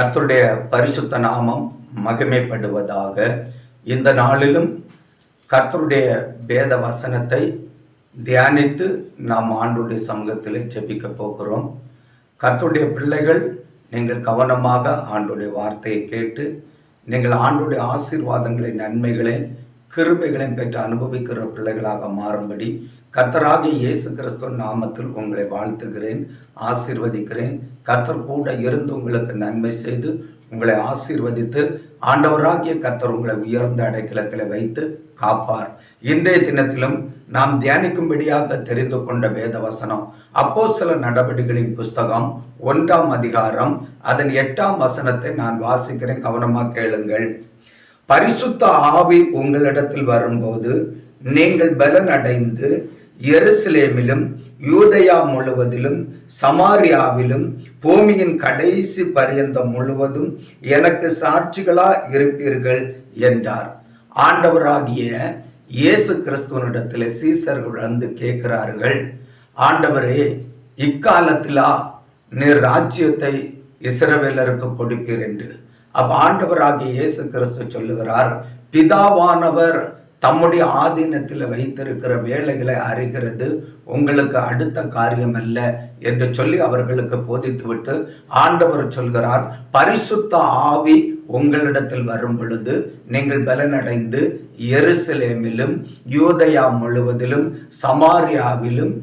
கர்த்தருடைய பரிசுத்த நாமம் மகிமைப்படுவதாக. இந்த நாளிலும் கர்த்தருடைய வேத வசனத்தை தியானித்து நாம் ஆண்டுடைய சமூகத்தில் ஜெபிக்க போகிறோம். கர்த்தருடைய பிள்ளைகள் நீங்கள் கவனமாக ஆண்டுடைய வார்த்தையை கேட்டு நீங்கள் ஆண்டுடைய ஆசீர்வாதங்களை நன்மைகளை கிருபைகளையும் பெற்று அனுபவிக்கிற பிள்ளைகளாக மாறும்படி கர்த்தராகிய இயேசு கிறிஸ்துவ நாமத்தில் உங்களை வாழ்த்துகிறேன் ஆசீர்வதிக்கிறேன். கர்த்தர் கூட இருந்து உங்களுக்கு நன்மை செய்து உங்களை ஆசீர்வதித்து ஆண்டவராகிய கர்த்தர் உங்களை உயர்ந்த அடைக்கலத்தில் வைத்து காப்பார். இன்றைய தினத்திலும் நாம் தியானிக்கும்படியாக தெரிந்து கொண்ட வேத வசனம் அப்போ சில நடவடிக்கைகளின் புஸ்தகம் ஒன்றாம் அதிகாரம் அதன் எட்டாம் வசனத்தை நான் வாசிக்கிறேன். கவனமாக கேளுங்கள். பரிசுத்த ஆவி உங்களிடத்தில் வரும்போது நீங்கள் பலன் அடைந்து எருசலேமிலும் யூதயா முழுவதிலும் சமாரியாவிலும் பூமியின் கடைசி பரியந்தம் முழுவதும் எனக்கு சாட்சிகளா இருப்பீர்கள் என்றார். ஆண்டவராகிய இயேசு கிறிஸ்துவனிடத்தில் சீசர்கள் வந்து கேட்கிறார்கள் ஆண்டவரே இக்காலத்திலா நீர் ராஜ்யத்தை இஸ்ரவேலருக்கு கொடுப்பீர் என்று? அப்ப ஆண்டவராகிய இயேசு கிறிஸ்து சொல்லுகிறார் பிதாவானவர் தம்முடைய ஆதீனத்தில் வைத்திருக்கிற வேலைகளை அறிகிறது. உங்களுக்கு அடுத்த காரியம் அல்ல என்று சொல்லி அவர்களுக்கு போதித்துவிட்டு ஆண்டவர் சொல்கிறார் பரிசுத்த ஆவி உங்களிடத்தில் வரும் பொழுது நீங்கள் பலனடைந்து எருசலேமிலும் யூதயா முழுவதிலும் சமாரியாவிலும்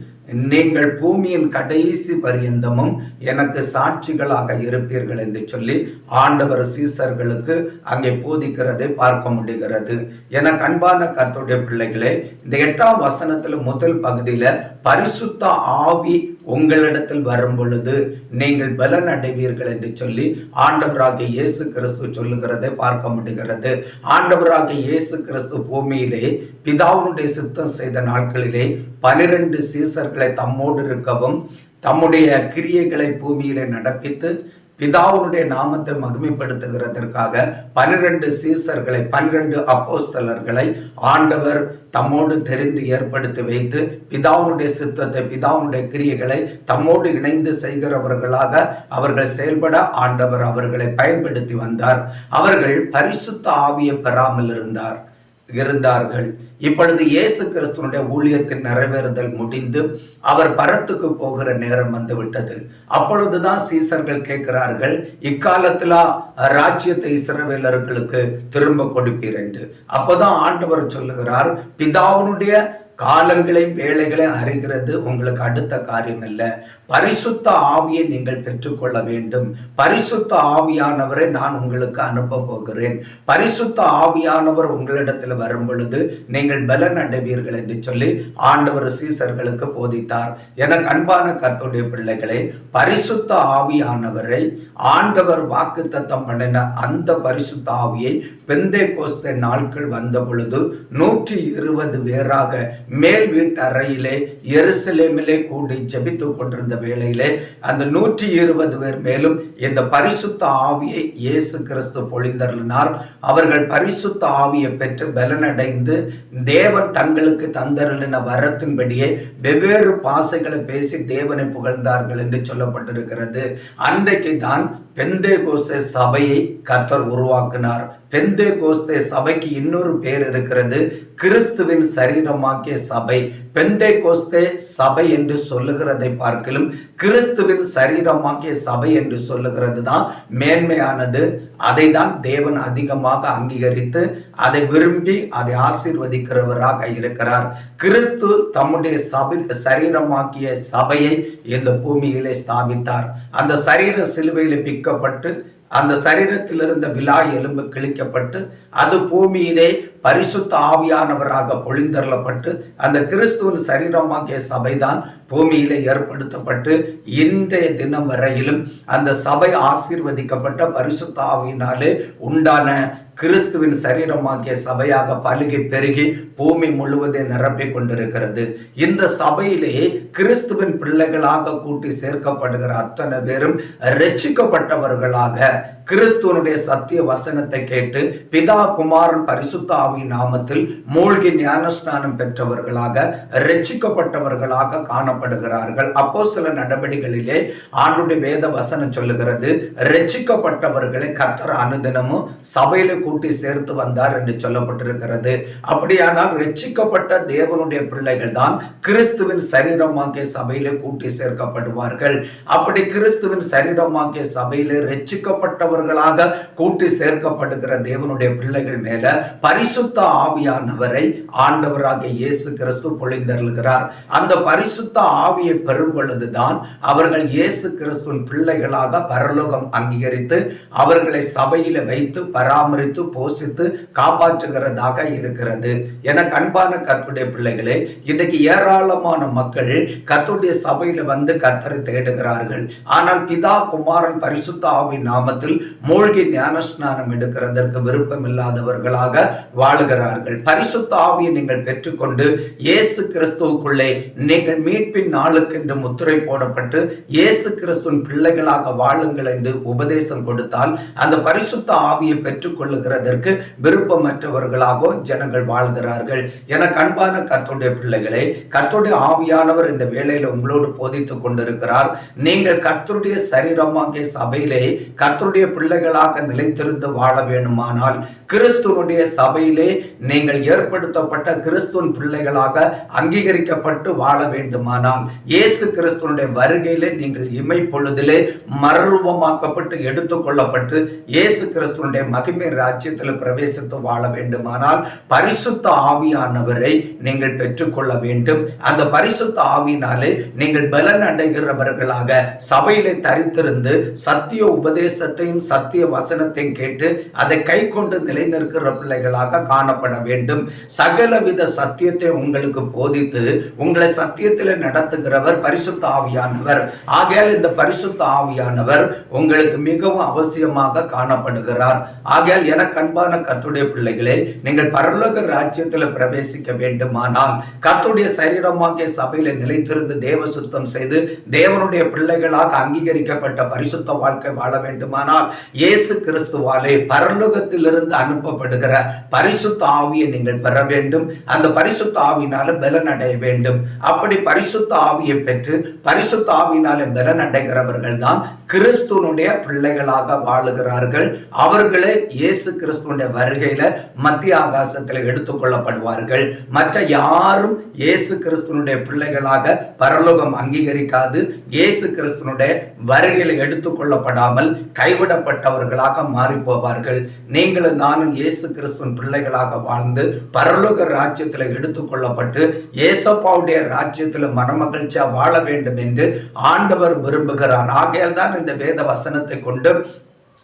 நீங்கள் பூமியின் கடைசி பரியந்தமும் எனக்கு சாட்சிகளாக இருப்பீர்கள் என்று சொல்லி ஆண்டவர் சீசர்களுக்கு அங்கே போதிக்கிறதை பார்க்க முடிகிறது. என அன்பான கத்துடைய பிள்ளைகளே இந்த எட்டாம் வசனத்தில் முதல் பகுதியில பரிசுத்த ஆவி உங்களிடத்தில் வரும் பொழுது நீங்கள் பலன் அடைவீர்கள் என்று சொல்லி ஆண்டவராக இயேசு கிறிஸ்து சொல்லுகிறதை பார்க்க முடிகிறது. ஆண்டவராக இயேசு கிறிஸ்து பூமியிலே பிதாவுடைய சித்தம் செய்த நாட்களிலே பனிரெண்டு சீசர்கள் தம்மோடு இருக்கவும் தம்முடைய கிரியைகளை பூமியிலே நடப்பித்து பிதாவுடைய நாமத்தை மகிமைப்படுத்துகிறதற்காக பன்னிரண்டு சீசர்களை பன்னிரண்டு அப்போஸ்தலர்களை ஆண்டவர் தம்மோடு தெரிந்து ஏற்படுத்தி வைத்து பிதாவுடைய சித்தத்தை பிதாவுடைய கிரியைகளை தம்மோடு இணைந்து செய்கிறவர்களாக அவர்கள் செயல்பட ஆண்டவர் அவர்களை பயன்படுத்தி வந்தார். அவர்கள் பரிசுத்த ஆவியை பெறாமல் இருந்தார். இருந்தார்கள். இப்பொழுது இயேசு கிறிஸ்துவனுடைய ஊழியத்தின் நிறைவேறுதல் முடிந்து அவர் பரத்துக்கு போகிற நேரம் வந்துவிட்டது. அப்பொழுதுதான் சீசர்கள் கேட்கிறார்கள் இக்காலத்திலா ராஜ்யத்தை இஸ்ரவேலர்களுக்கு திரும்ப கொடுப்பீர் என்று. அப்போதான் ஆண்டவர் சொல்லுகிறார் பிதாவினுடைய காலங்களை வேலைகளை அறிகிறது உங்களுக்கு அடுத்த காரியம் இல்லை பரிசுத்த ஆவியை நீங்கள் பெற்றுக்கொள்ள வேண்டும். பரிசுத்த ஆவியானவரை நான் உங்களுக்கு அனுப்ப போகிறேன். பரிசுத்த ஆவியானவர் உங்களிடத்தில் வரும் பொழுது நீங்கள் பலன் அடைவீர்கள் என்று சொல்லி ஆண்டவர் சீசர்களுக்கு போதித்தார். என அன்பான கத்துடைய பிள்ளைகளை பரிசுத்த ஆவியானவரை ஆண்டவர் வாக்கு தத்தம் பண்ணின அந்த பரிசுத்த ஆவியை பெந்தை கோஸ்த நாட்கள் வந்த பொழுது நூற்றி இருபது பேராக மேல் வீட்டு அறையிலே எருசலேமிலே கூடி ஜபித்து கொண்டிருந்த வேளையிலே அந்த நூற்றி இருபது பேர் மேலும் இந்த பரிசுத்த ஆவியை இயேசு கிறிஸ்து பொழிந்தருளினார். அவர்கள் பரிசுத்த ஆவியை பெற்று பலனடைந்து தேவன் தங்களுக்கு தந்தருளின வரத்தின்படியே வெவ்வேறு பாசைகளை பேசி தேவனை புகழ்ந்தார்கள் என்று சொல்லப்பட்டிருக்கிறது. அன்றைக்கு தான் பெந்தே கோஸ்தே சபையை கத்தர் உருவாக்கினார். பெந்தே கோஸ்தே சபைக்கு இன்னொரு பேர் இருக்கிறது கிறிஸ்துவின் சரீரமாக்கிய சபை. பெந்தே கோஸ்தே சபை என்று சொல்லுகிறதை பார்க்கலும் கிறிஸ்துவின் சரீரமாகிய சபை என்று சொல்லுகிறது தான் மேன்மையானது. அதை தான் தேவன் அதிகமாக அங்கீகரித்து அதை விரும்பி அதை ஆசீர்வதிக்கிறவராக இருக்கிறார். கிறிஸ்து தம்முடைய சபை சரீரமாக்கிய சபையை இந்த பூமியிலே ஸ்தாபித்தார். அந்த சரீர சிலுவையில் பிக்கப்பட்டு அந்த சரீரத்தில் இருந்த விழா எலும்பு கிழிக்கப்பட்டு அது பூமியிலே பரிசுத்த ஆவியானவராக பொழிந்தள்ளப்பட்டு அந்த கிறிஸ்துவின் சரீரமாகிய சபைதான் பூமியிலே ஏற்படுத்தப்பட்டு இன்றைய தினம் வரையிலும் அந்த சபை ஆசீர்வதிக்கப்பட்ட பரிசுத்த ஆவியினாலே உண்டான கிறிஸ்துவின் சரீரமாகிய சபையாக பலுகி பெருகி பூமி முழுவதும் நிரப்பிக் கொண்டிருக்கிறது. இந்த சபையிலே கிறிஸ்துவின் பிள்ளைகளாக கூட்டி சேர்க்கப்படுகிற அத்தனை பேரும் ரட்சிக்கப்பட்டவர்களாக கிறிஸ்துவனுடைய சத்திய வசனத்தை கேட்டு பிதா குமாரன் பரிசுத்தாவி நாமத்தில் மூழ்கி ஞானஸ்நானம் பெற்றவர்களாக ரட்சிக்கப்பட்டவர்களாக காணப்படுகிறார்கள். அப்போ சில நடவடிக்கைகளிலே ஆண்டுடைய வேத வசனம் சொல்லுகிறது ரட்சிக்கப்பட்டவர்களை கத்தர் அனுதினமும் சபையில கூட்டி சேர்த்து வந்தார் என்று சொல்லப்பட்டிருக்கிறது. அப்படியானால் ரட்சிக்கப்பட்ட தேவனுடைய பிள்ளைகள் தான் கிறிஸ்துவின் சரீரமாகிய சபையில கூட்டி சேர்க்கப்படுவார்கள். அப்படி கிறிஸ்துவின் சரீரமாகிய சபையில ரட்சிக்கப்பட்டவர்களாக கூட்டி சேர்க்கப்படுகிற தேவனுடைய பிள்ளைகள் மேல பரிசுத்த ஆவியானவரை ஆண்டவராக இயேசு கிறிஸ்து பொழிந்தருளுகிறார். அந்த பரிசுத்த ஆவியை பெறும் பொழுதுதான் அவர்கள் இயேசு கிறிஸ்துவின் பிள்ளைகளாக பரலோகம் அங்கீகரித்து அவர்களை சபையில வைத்து பராமரித்து எடுத்து போஷித்து காப்பாற்றுகிறதாக இருக்கிறது. என கண்பான கத்துடைய பிள்ளைகளே இன்றைக்கு ஏராளமான மக்கள் கத்துடைய சபையில வந்து கத்தரை தேடுகிறார்கள். ஆனால் பிதா குமாரன் பரிசுத்த ஆவின் நாமத்தில் மூழ்கி ஞானஸ்நானம் எடுக்கிறதற்கு விருப்பம் இல்லாதவர்களாக வாழுகிறார்கள். பரிசுத்த ஆவியை நீங்கள் பெற்றுக்கொண்டு இயேசு கிறிஸ்துவுக்குள்ளே நீங்கள் மீட்பின் நாளுக்கு என்று முத்திரை போடப்பட்டு இயேசு கிறிஸ்துவின் பிள்ளைகளாக வாழுங்கள் என்று உபதேசம் கொடுத்தால் அந்த பரிசுத்த ஆவியை பெற்றுக்கொள்ளுகிற பெற்றுக்கொள்ளுகிறதற்கு விருப்பமற்றவர்களாக ஜனங்கள் வாழ்கிறார்கள். என கண்பான கர்த்தருடைய பிள்ளைகளை கர்த்தருடைய ஆவியானவர் இந்த வேளையில உங்களோடு போதித்துக் கொண்டிருக்கிறார். நீங்கள் கர்த்தருடைய சரீரமாகிய சபையிலே கர்த்தருடைய பிள்ளைகளாக நிலைத்திருந்து வாழ வேண்டுமானால் கிறிஸ்துவனுடைய சபையிலே நீங்கள் ஏற்படுத்தப்பட்ட கிறிஸ்துவன் பிள்ளைகளாக அங்கீகரிக்கப்பட்டு வாழ வேண்டுமானால் இயேசு கிறிஸ்துவனுடைய வருகையிலே நீங்கள் இமை பொழுதிலே மறுரூபமாக்கப்பட்டு எடுத்துக்கொள்ளப்பட்டு இயேசு கிறிஸ்துவனுடைய மகிமை ராஜ்யத்தில் பிரவேசித்து வாழ வேண்டுமானால் பரிசுத்த ஆவியானவரை நீங்கள் பெற்றுக்கொள்ள வேண்டும். அந்த பரிசுத்த ஆவியினாலே நீங்கள் பலன் அடைகிறவர்களாக சபையிலே தரித்திருந்து சத்திய உபதேசத்தையும் சத்திய வசனத்தையும் கேட்டு அதை கை கொண்டு நிலைநிற்கிற பிள்ளைகளாக காணப்பட வேண்டும். சகலவித சத்தியத்தை உங்களுக்கு போதித்து உங்களை சத்தியத்தில் நடத்துகிறவர் பரிசுத்த ஆவியானவர். ஆகையால் இந்த பரிசுத்த ஆவியானவர் உங்களுக்கு மிகவும் அவசியமாக காணப்படுகிறார். ஆகையால் எனக்கு அன்பான கத்துடைய பிள்ளைகளே நீங்கள் பரலோக ராஜ்யத்தில் பிரவேசிக்க வேண்டுமானால் கத்துடைய சரீரமாகிய சபையில நிலைத்திருந்து தேவ சுத்தம் செய்து தேவனுடைய பிள்ளைகளாக அங்கீகரிக்கப்பட்ட பரிசுத்த வாழ்க்கை வாழ வேண்டுமானால் இயேசு கிறிஸ்துவாலே பரலோகத்திலிருந்து அனுப்பப்படுகிற பரிசுத்த ஆவியை நீங்கள் பெற வேண்டும். அந்த பரிசுத்த ஆவினால பலன் அடைய வேண்டும். அப்படி பரிசுத்த ஆவியை பெற்று பரிசுத்த ஆவினால பலன் அடைகிறவர்கள் தான் கிறிஸ்துவனுடைய பிள்ளைகளாக வாழுகிறார்கள். அவர்களே இயேசு கிறிஸ்துவனுடைய வருகையில மத்திய ஆகாசத்தில் எடுத்துக்கொள்ளப்படுவார்கள் மற்ற யாரும் இயேசு கிறிஸ்துவனுடைய பிள்ளைகளாக பரலோகம் அங்கீகரிக்காது. இயேசு கிறிஸ்துவனுடைய வருகையில எடுத்துக்கொள்ளப்படாமல் கைவிடப்பட்டவர்களாக மாறி போவார்கள் நீங்களும் நானும் இயேசு கிறிஸ்துவின் பிள்ளைகளாக வாழ்ந்து பரலோக ராஜ்யத்தில் எடுத்துக்கொள்ளப்பட்டு இயேசப்பாவுடைய ராஜ்யத்தில் மனமகிழ்ச்சியா வாழ வேண்டும் என்று ஆண்டவர் விரும்புகிறார். ஆகையால் தான் இந்த வேத வசனத்தை கொண்டு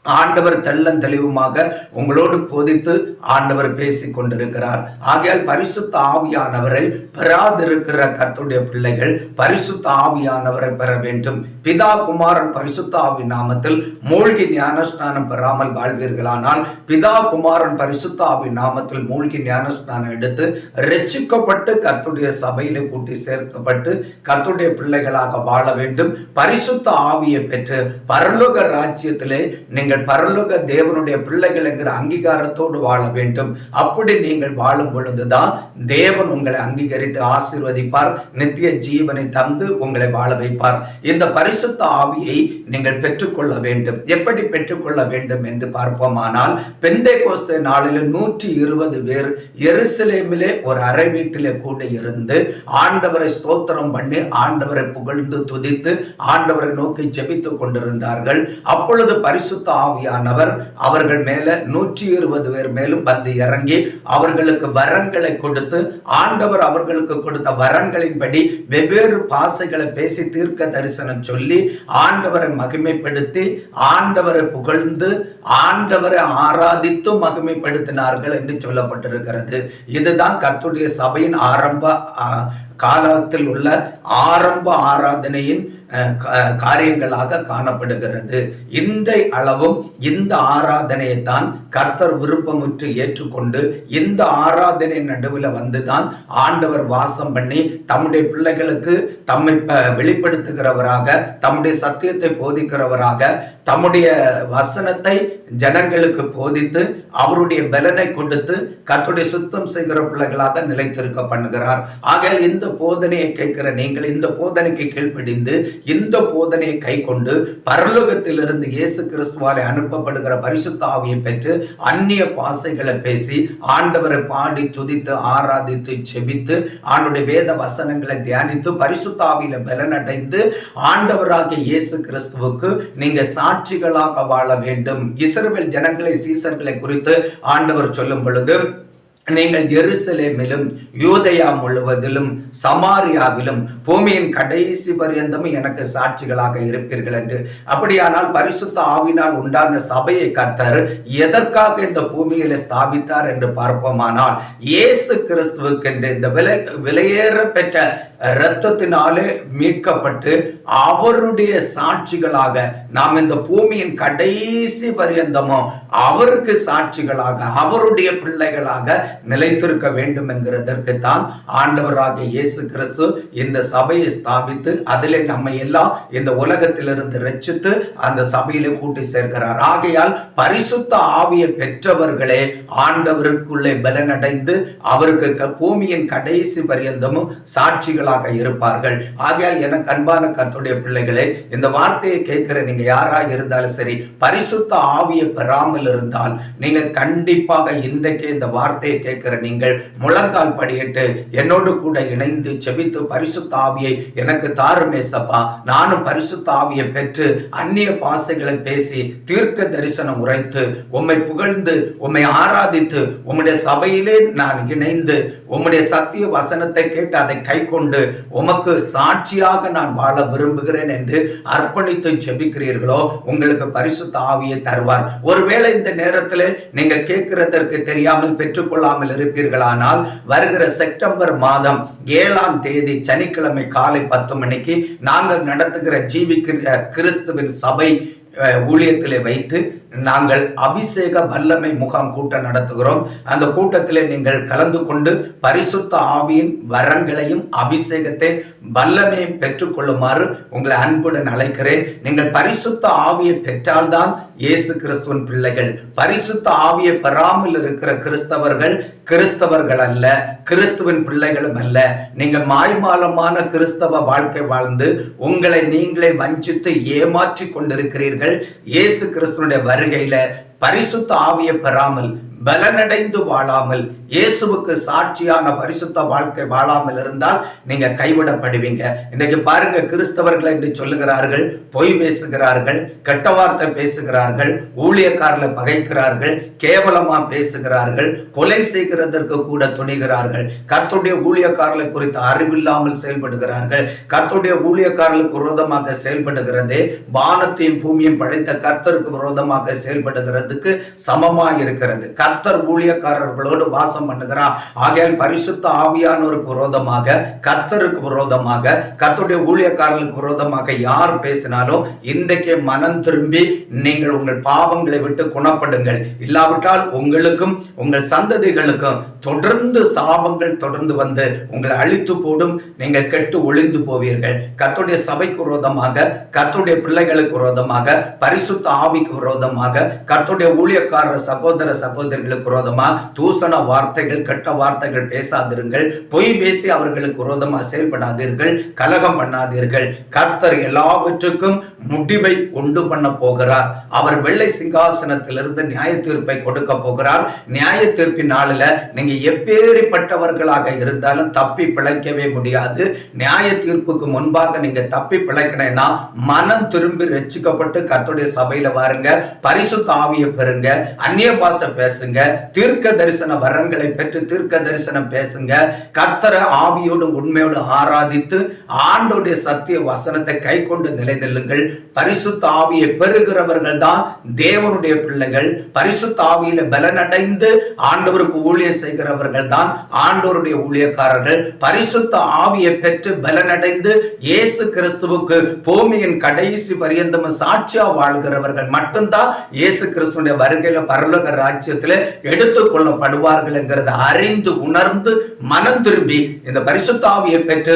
ஆண்டவர் தெள்ளன் தெளிவுமாக உங்களோடு போதித்து ஆண்டவர் பேசிக் கொண்டிருக்கிறார். ஆகையால் பரிசுத்த ஆவியானவரை பெறாதிருக்கிற கத்துடைய பிள்ளைகள் பரிசுத்த ஆவியானவரை பெற வேண்டும். பிதா குமாரன் பரிசுத்த ஆவி நாமத்தில் மூழ்கி ஞானஸ்நானம் பெறாமல் வாழ்வீர்களானால் பிதா குமாரன் பரிசுத்த ஆவி நாமத்தில் மூழ்கி ஞானஸ்நானம் எடுத்து ரட்சிக்கப்பட்டு கத்துடைய சபையில கூட்டி சேர்க்கப்பட்டு கத்துடைய பிள்ளைகளாக வாழ வேண்டும். பரிசுத்த ஆவியை பெற்று பரலோக ராஜ்யத்திலே நீங்கள் நீங்கள் பரலோக தேவனுடைய பிள்ளைகள் என்கிற அங்கீகாரத்தோடு வாழ வேண்டும். அப்படி நீங்கள் வாழும் பொழுதுதான் தேவன் உங்களை அங்கீகரித்து ஆசீர்வதிப்பார். நித்திய ஜீவனை தந்து உங்களை வாழ வைப்பார். இந்த பரிசுத்த ஆவியை நீங்கள் பெற்றுக்கொள்ள வேண்டும். எப்படி பெற்றுக்கொள்ள வேண்டும் என்று பார்ப்போமானால் பெந்தை கோஸ்த நாளில் நூற்றி இருபது பேர் எருசலேமிலே ஒரு அறை வீட்டிலே கூட இருந்து ஆண்டவரை ஸ்தோத்திரம் பண்ணி ஆண்டவரை புகழ்ந்து துதித்து ஆண்டவரை நோக்கி ஜெபித்துக் கொண்டிருந்தார்கள். அப்பொழுது பரிசுத்த ஆவியானவர் அவர்கள் மேல நூற்றி இருபது பேர் மேலும் வந்து இறங்கி அவர்களுக்கு வரங்களை கொடுத்து ஆண்டவர் அவர்களுக்கு கொடுத்த வரங்களின்படி வெவ்வேறு பாசைகளை பேசி தீர்க்க தரிசனம் சொல்லி ஆண்டவரை மகிமைப்படுத்தி ஆண்டவரை புகழ்ந்து ஆண்டவரை ஆராதித்து மகிமைப்படுத்தினார்கள் என்று சொல்லப்பட்டிருக்கிறது. இதுதான் கத்துடைய சபையின் ஆரம்ப காலத்தில் உள்ள ஆரம்ப ஆராதனையின் காரியங்களாக காணப்படுகிறது. இன்றை அளவும் இந்த ஆராதனையை தான் கர்த்தர் விருப்பமுற்று ஏற்றுக்கொண்டு இந்த ஆராதனை நடுவில் வந்துதான் ஆண்டவர் வாசம் பண்ணி தம்முடைய பிள்ளைகளுக்கு தம்மை வெளிப்படுத்துகிறவராக தம்முடைய சத்தியத்தை போதிக்கிறவராக தம்முடைய வசனத்தை ஜனங்களுக்கு போதித்து அவருடைய பலனை கொடுத்து கர்த்தருடைய சுத்தம் செய்கிற பிள்ளைகளாக நிலைத்திருக்க பண்ணுகிறார். ஆக இந்த போதனையை கேட்கிற நீங்கள் இந்த போதனைக்கு கீழ்ப்படிந்து இந்த போதனையை கை கொண்டு பரலோகத்திலிருந்து இயேசு கிறிஸ்துவாலே அனுப்பப்படுகிற பரிசுத்த ஆவியை பெற்று அந்நிய பாசைகளை பேசி ஆண்டவரை பாடி துதித்து ஆராதித்து செபித்து ஆண்டுடைய வேத வசனங்களை தியானித்து பரிசுத்த ஆவியில பலனடைந்து ஆண்டவராகிய இயேசு கிறிஸ்துவுக்கு நீங்க சாட்சிகளாக வாழ வேண்டும். இஸ்ரேல் ஜனங்களை சீசர்களை குறித்து ஆண்டவர் சொல்லும் பொழுது நீங்கள் எருசலேமிலும் யூதயா முழுவதிலும் சமாரியாவிலும் பூமியின் கடைசி பரியந்தமும் எனக்கு சாட்சிகளாக இருப்பீர்கள் என்று. அப்படியானால் பரிசுத்த ஆவினால் உண்டான சபையை கர்த்தர் எதற்காக இந்த பூமியில ஸ்தாபித்தார் என்று பார்ப்போமானால் இயேசு கிறிஸ்துவுக்கு இந்த விலை விலையேற பெற்ற இரத்தத்தினாலே மீட்கப்பட்டு அவருடைய சாட்சிகளாக நாம் இந்த பூமியின் கடைசி பரியந்தமும் அவருக்கு சாட்சிகளாக அவருடைய பிள்ளைகளாக நிலைத்திருக்க வேண்டும் என்கிறதற்கு தான் ஆண்டவராக இயேசு கிறிஸ்து இந்த சபையை ஸ்தாபித்து அதிலே நம்ம எல்லாம் இந்த உலகத்திலிருந்து ரச்சித்து அந்த சபையிலே கூட்டி சேர்க்கிறார். ஆகையால் பரிசுத்த ஆவியை பெற்றவர்களே ஆண்டவருக்குள்ளே பலனடைந்து அவருக்கு பூமியின் கடைசி பரியந்தமும் சாட்சிகளாக இருப்பார்கள். ஆகையால் என அன்பான கத்துடைய பிள்ளைகளே இந்த வார்த்தையை கேட்கிற நீங்க யாராக இருந்தாலும் சரி பரிசுத்த ஆவியை பெறாமல் இருந்தால் நீங்க கண்டிப்பாக இன்றைக்கு இந்த வார்த்தையை கேட்கிற நீங்கள் முழங்கால் படியிட்டு என்னோடு கூட இணைந்து செபித்து பரிசுத்த ஆவியை எனக்கு தாருமேசப்பா நானும் பரிசுத்த ஆவியை பெற்று அந்நிய பாசைகளை பேசி தீர்க்க தரிசனம் உரைத்து உம்மை புகழ்ந்து உம்மை ஆராதித்து உம்முடைய சபையிலே நான் இணைந்து உம்முடைய சத்திய வசனத்தை கேட்டு அதை கை கொண்டு உமக்கு சாட்சியாக நான் வாழ விரும்புகிறேன் என்று அர்ப்பணித்து செபிக்கிறீர்களோ உங்களுக்கு பரிசுத்த ஆவியை தருவார். ஒருவேளை இந்த நேரத்தில் நீங்க கேட்கிறதற்கு தெரியாமல் பெற்றுக்கொள்ளாமல் இருப்பீர்களானால் வருகிற செப்டம்பர் மாதம் ஏழாம் தேதி சனிக்கிழமை காலை பத்து மணிக்கு நாங்கள் நடத்துகிற ஜீவிக்கிற கிறிஸ்துவின் சபை ஊழியத்திலே வைத்து நாங்கள் அபிஷேக வல்லமை முகாம் கூட்டம் நடத்துகிறோம். அந்த கூட்டத்திலே நீங்கள் கலந்து கொண்டு பரிசுத்த ஆவியின் வரங்களையும் அபிஷேகத்தை வல்லமையும் பெற்றுக்கொள்ளுமாறு உங்களை அன்புடன் அழைக்கிறேன். நீங்கள் பரிசுத்த ஆவியை பெற்றால்தான் இயேசு கிறிஸ்துவின் பிள்ளைகள். பரிசுத்த ஆவியை பெறாமல் இருக்கிற கிறிஸ்தவர்கள் கிறிஸ்தவர்கள் அல்ல கிறிஸ்துவின் பிள்ளைகளும் அல்ல. நீங்கள் மாய்மாலமான கிறிஸ்தவ வாழ்க்கை வாழ்ந்து உங்களை நீங்களே வஞ்சித்து ஏமாற்றி கொண்டிருக்கிறீர்கள். இயேசு கிறிஸ்துவனுடைய வருகையில பரிசுத்த ஆவியை பெறாமல் பலனடைந்து வாழாமல் இயேசுவுக்கு சாட்சியான பரிசுத்த வாழ்க்கை வாழாமல் இருந்தால் நீங்க கைவிடப்படுவீங்க. இன்னைக்கு பாருங்க கிறிஸ்தவர்கள் என்று சொல்லுகிறார்கள் பொய் பேசுகிறார்கள் கெட்ட வார்த்தை பேசுகிறார்கள் ஊழியக்காரர்களை பகைக்கிறார்கள் கேவலமா பேசுகிறார்கள் கொலை செய்கிறதற்கு கூட துணிகிறார்கள். கத்துடைய ஊழியக்காரர்களை குறித்து அறிவில்லாமல் செயல்படுகிறார்கள். கத்துடைய ஊழியக்காரர்களுக்கு விரோதமாக செயல்படுகிறது. வானத்தையும் பூமியும் படைத்த கர்த்தருக்கு விரோதமாக செயல்படுகிறதுக்கு சமமாக இருக்கிறது கர்த்தர் ஊழியக்காரர்களோடு வாசம் பண்ணுகிறார். ஆகையால் பரிசுத்த ஆவியானவருக்கு விரோதமாக கர்த்தருக்கு விரோதமாக கர்த்தருடைய ஊழியக்காரர்களுக்கு விரோதமாக யார் பேசினாலும் இன்றைக்கு மனம் திரும்பி நீங்கள் உங்கள் பாவங்களை விட்டு குணப்படுங்கள். இல்லாவிட்டால் உங்களுக்கும் உங்கள் சந்ததிகளுக்கும் தொடர்ந்து சாபங்கள் தொடர்ந்து வந்து உங்களை அழித்து போடும். நீங்கள் கெட்டு ஒளிந்து போவீர்கள். கத்துடைய சபைக்கு விரோதமாக கத்துடைய பிள்ளைகளுக்கு விரோதமாக பரிசுத்த ஆவிக்கு விரோதமாக கத்துடைய ஊழியக்காரர் சகோதர சகோதரிகளுக்கு விரோதமா தூசண வார்த்தைகள் கெட்ட வார்த்தைகள் பேசாதிருங்கள். பொய் பேசி அவர்களுக்கு விரோதமா செயல்படாதீர்கள் கலகம் பண்ணாதீர்கள். கர்த்தர் எல்லாவற்றுக்கும் முடிவை உண்டு பண்ண போகிறார். அவர் வெள்ளை சிங்காசனத்திலிருந்து நியாய தீர்ப்பை கொடுக்க போகிறார். நியாய தீர்ப்பின் நாளில் நீங்க எப்பேறிப்பட்டவர்களாக இருந்தாலும் தப்பி பிழைக்கவே முடியாது. நியாய தீர்ப்புக்கு முன்பாக நீங்க தப்பி பிழைக்கணும்னா மனம் திரும்பி ரச்சிக்கப்பட்டு கத்துடைய சபையில வாருங்க. பரிசு தாவிய பெறுங்க. அந்நிய பாஷை பேசுங்க. பேசுங்க. தீர்க்க தரிசன வரங்களை பெற்று தீர்க்க தரிசனம் பேசுங்க. கர்த்தரை ஆவியோடும் உண்மையோடு ஆராதித்து ஆண்டோடைய சத்திய வசனத்தை கை கொண்டு நிலைதெல்லுங்கள் பரிசுத்த ஆவியை பெறுகிறவர்கள் தான் தேவனுடைய பிள்ளைகள். பரிசுத்த ஆவியில பலனடைந்து ஆண்டவருக்கு ஊழியம் செய்கிறவர்கள் தான் ஆண்டவருடைய ஊழியக்காரர்கள். பரிசுத்த ஆவியை பெற்று பலனடைந்து இயேசு கிறிஸ்துவுக்கு பூமியின் கடைசி பரியந்தம் சாட்சியா வாழ்கிறவர்கள் மட்டும்தான் இயேசு கிறிஸ்துடைய வருகையில பரலோக ராஜ்யத்தில் எடுத்துக்கொள்ளப்படுவார்கள் என்கிறத அறிந்து உணர்ந்து மனம் திரும்பி இந்த பரிசுத்தாவியை பெற்று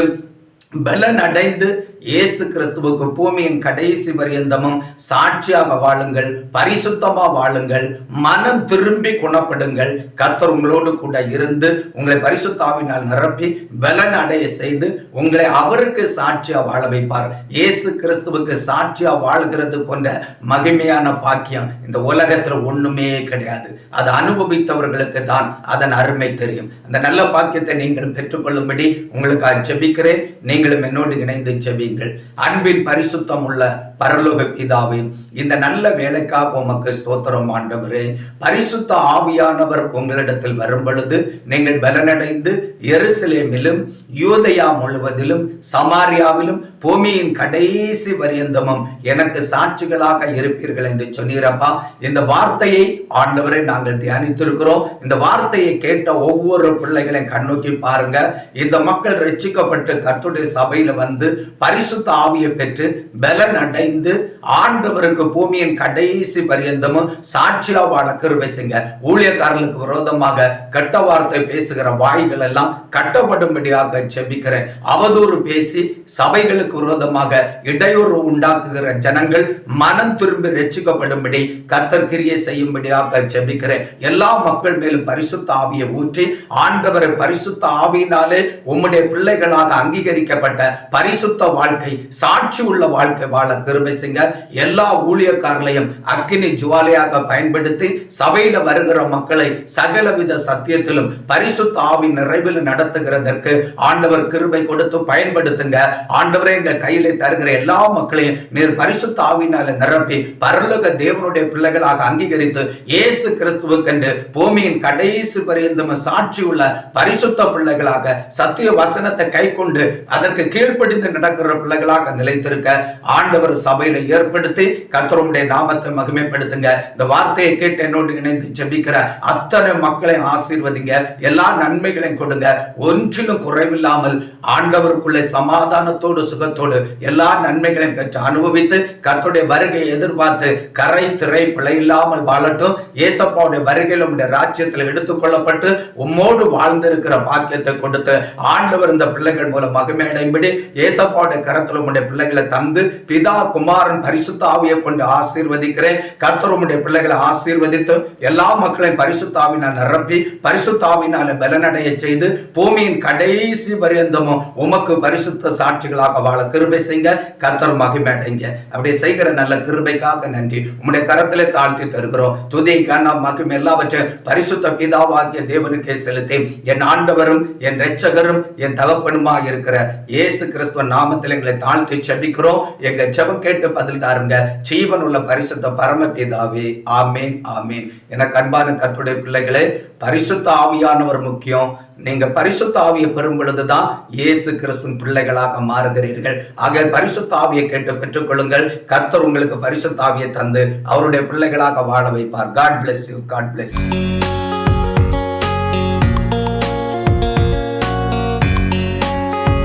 பலன் அடைந்து இயேசு கிறிஸ்துவுக்கு பூமியின் கடைசி பரியந்தமும் சாட்சியாக வாழுங்கள் பரிசுத்தமா வாழுங்கள் மனம் திரும்பி குணப்படுங்கள். கத்தர் உங்களோடு கூட இருந்து உங்களை பரிசுத்தாவினால் நிரப்பி பலன் அடைய செய்து உங்களை அவருக்கு சாட்சியா வாழ வைப்பார். இயேசு கிறிஸ்துவுக்கு சாட்சியா வாழ்கிறது போன்ற மகிமையான பாக்கியம் இந்த உலகத்துல ஒண்ணுமே கிடையாது. அதை அனுபவித்தவர்களுக்கு தான் அதன் அருமை தெரியும். அந்த நல்ல பாக்கியத்தை நீங்கள் பெற்றுக்கொள்ளும்படி உங்களுக்கு ஜெபிக்கிறேன். நீங்களும் என்னோடு இணைந்து ஜெபி ஜெபியுங்கள் அன்பின் பரிசுத்தம் உள்ள பரலோக பிதாவே இந்த நல்ல வேலைக்காக உமக்கு ஸ்தோத்திரம் ஆண்டவரே. பரிசுத்த ஆவியானவர் உங்களிடத்தில் வரும் பொழுது நீங்கள் பலனடைந்து எருசலேமிலும் யூதயா முழுவதிலும் சமாரியாவிலும் பூமியின் கடைசி பரியந்தமும் எனக்கு சாட்சிகளாக இருப்பீர்கள் என்று சொன்னீரப்பா. இந்த வார்த்தையை ஆண்டவரை நாங்கள் தியானித்திருக்கிறோம். இந்த வார்த்தையை கேட்ட ஒவ்வொரு பிள்ளைகளையும் கண்ணோக்கி பாருங்க. இந்த மக்கள் ரட்சிக்கப்பட்டு கத்துடைய சபையில வந்து பரிசுத்த ஆவியை பெற்று பலன் இணைந்து ஆண்டவருக்கு பூமியின் கடைசி பரியந்தமும் சாட்சியா வாழ கிருபை செய்ய ஊழியக்காரர்களுக்கு விரோதமாக கெட்ட வார்த்தை பேசுகிற வாய்கள் எல்லாம் கட்டப்படும்படியாக செபிக்கிறேன் அவதூறு பேசி சபைகளுக்கு விரோதமாக இடையூறு உண்டாக்குகிற ஜனங்கள் மனம் திரும்பி ரட்சிக்கப்படும்படி கத்தற்கிரியை செய்யும்படியாக செபிக்கிறேன் எல்லா மக்கள் மேலும் பரிசுத்த ஆவியை ஊற்றி ஆண்டவரை பரிசுத்த ஆவியினாலே உம்முடைய பிள்ளைகளாக அங்கீகரிக்கப்பட்ட பரிசுத்த வாழ்க்கை சாட்சி உள்ள வாழ்க்கை வாழ கிருபை செய்ங்க எல்லா ஊழியக்காரர்களையும் அக்கினி ஜுவாலையாக பயன்படுத்தி சபையில வருகிற மக்களை சகலவித சத்தியத்திலும் பரிசுத்த ஆவி நிறைவில் நடத்துகிறதற்கு ஆண்டவர் கிருபை கொடுத்து பயன்படுத்துங்க. ஆண்டவரே எங்க கையில தருகிற எல்லா மக்களையும் நீர் பரிசுத்த ஆவினால நிரப்பி பரலோக தேவனுடைய பிள்ளைகளாக அங்கீகரித்து இயேசு கிறிஸ்துவுக்கென்று பூமியின் கடைசி பரியந்தம் சாட்சி உள்ள பரிசுத்த பிள்ளைகளாக சத்திய வசனத்தை கை கொண்டு அதற்கு கீழ்ப்படிந்து நடக்கிற பிள்ளைகளாக நிலைத்திருக்க ஆண்டவர் சபையில ஏற்படுத்தி கத்தருடைய நாமத்தை மகிமைப்படுத்துங்க. இந்த வார்த்தையை கேட்டு என்னோடு இணைந்து ஜெபிக்கிற அத்தனை மக்களையும் ஆசீர்வதிங்க. எல்லா நன்மைகளையும் கொடுங்க. ஒன்றிலும் குறைவில்லாமல் ஆண்டவருக்குள்ளே சமாதானத்தோடு சுகத்தோடு எல்லா நன்மைகளையும் பெற்று அனுபவித்து கர்த்தருடைய வருகையை எதிர்பார்த்து கரை திரை பிழை இல்லாமல் வாழட்டும். ஏசப்பாவுடைய வருகையில் உடைய ராஜ்யத்தில் எடுத்துக்கொள்ளப்பட்டு உம்மோடு வாழ்ந்திருக்கிற பாக்கியத்தை கொடுத்து ஆண்டவர் இந்த பிள்ளைகள் மூலம் மகிமை அடைபடி ஏசப்பாவுடைய கரத்தில் உடைய பிள்ளைகளை தந்து பிதா குமாரன் பரிசுத்த ஆவியை கொண்டு ஆசீர்வதிக்கிறேன். கர்த்தர் உம்முடைய பிள்ளைகளை ஆசீர்வதித்து எல்லா மக்களையும் பரிசுத்தாவினால் நிரப்பி பரிசுத்தாவினால பலனடைய செய்து பூமியின் கடைசி பரியந்தமும் உமக்கு பரிசுத்த சாட்சிகளாக வாழ கிருபை செய்ய கர்த்தர் மகிமடைங்க அப்படி செய்கிற நல்ல கிருபைக்காக நன்றி. உம்முடைய கரத்திலே தாழ்த்தி தருகிறோம். துதி கனம் மகிமை எல்லாவற்றையும் பரிசுத்த பிதாவாகிய தேவனுக்கே செலுத்தி என் ஆண்டவரும் என் ரட்சகரும் என் தகப்பனுமாக இருக்கிற இயேசு கிறிஸ்துவ நாமத்தில் எங்களை தாழ்த்தி செபிக்கிறோம். எங்க ஜெபம் கேட்டு பதில் தாருங்க. ஜீவன் உள்ள பரிசுத்த பரமபிதாவே ஆமேன் ஆமேன். என கண்பான கர்த்தருடைய பிள்ளைகளே பரிசுத்த ஆவியானவர் முக்கியம். நீங்க பரிசுத்த ஆவியை பெறும் பொழுதுதான் இயேசு கிறிஸ்துவின் பிள்ளைகளாக மாறுகிறீர்கள். ஆக பரிசுத்த ஆவியை கேட்டு பெற்றுக்கொள்ளுங்கள். கர்த்தர் உங்களுக்கு பரிசுத்த ஆவியை தந்து அவருடைய பிள்ளைகளாக வாழ வைப்பார். God bless you God bless you